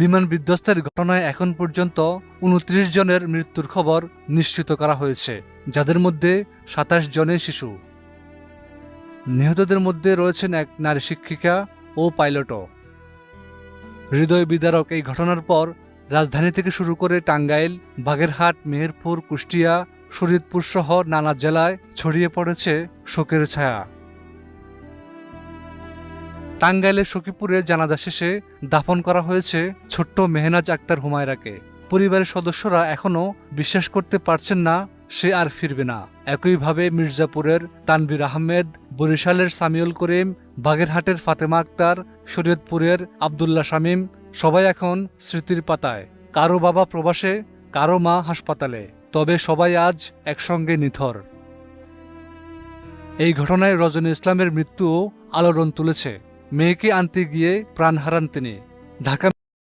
বিমান বিধ্বস্তের ঘটনায় এখন পর্যন্ত উনত্রিশ জনের মৃত্যুর খবর নিশ্চিত করা হয়েছে, যাদের মধ্যে সাতাশ জনের শিশু। নিহতদের মধ্যে রয়েছেন এক নারী শিক্ষিকা ও পাইলটও। হৃদয় বিদারক এই ঘটনার পর রাজধানী থেকে শুরু করে টাঙ্গাইল, বাগেরহাট, মেহেরপুর, কুষ্টিয়া, শরীয়তপুর সহ নানা জেলায় ছড়িয়ে পড়েছে শোকের ছায়া। টাঙ্গাইলের সখীপুরে জানাজা শেষে দাফন করা হয়েছে ছোট্ট মেহনাজ আক্তার হুমায়রাকে। পরিবারের সদস্যরা এখনও বিশ্বাস করতে পারছেন না, সে আর ফিরবে না। একইভাবে মির্জাপুরের তানভীর আহমেদ, বরিশালের সামিউল করিম, বাগেরহাটের ফাতেমা আক্তার, শরীয়তপুরের আবদুল্লাহ শামীম, সবাই এখন স্মৃতির পাতায়। কারও বাবা প্রবাসে, কারও মা হাসপাতালে। তবে সবাই আজ একসঙ্গে নিথর। এই ঘটনায় রজনী ইসলামের মৃত্যুও আলোড়ন তুলেছে। মেয়েকে আনতে গিয়ে প্রাণ হারান তিনি ঢাকা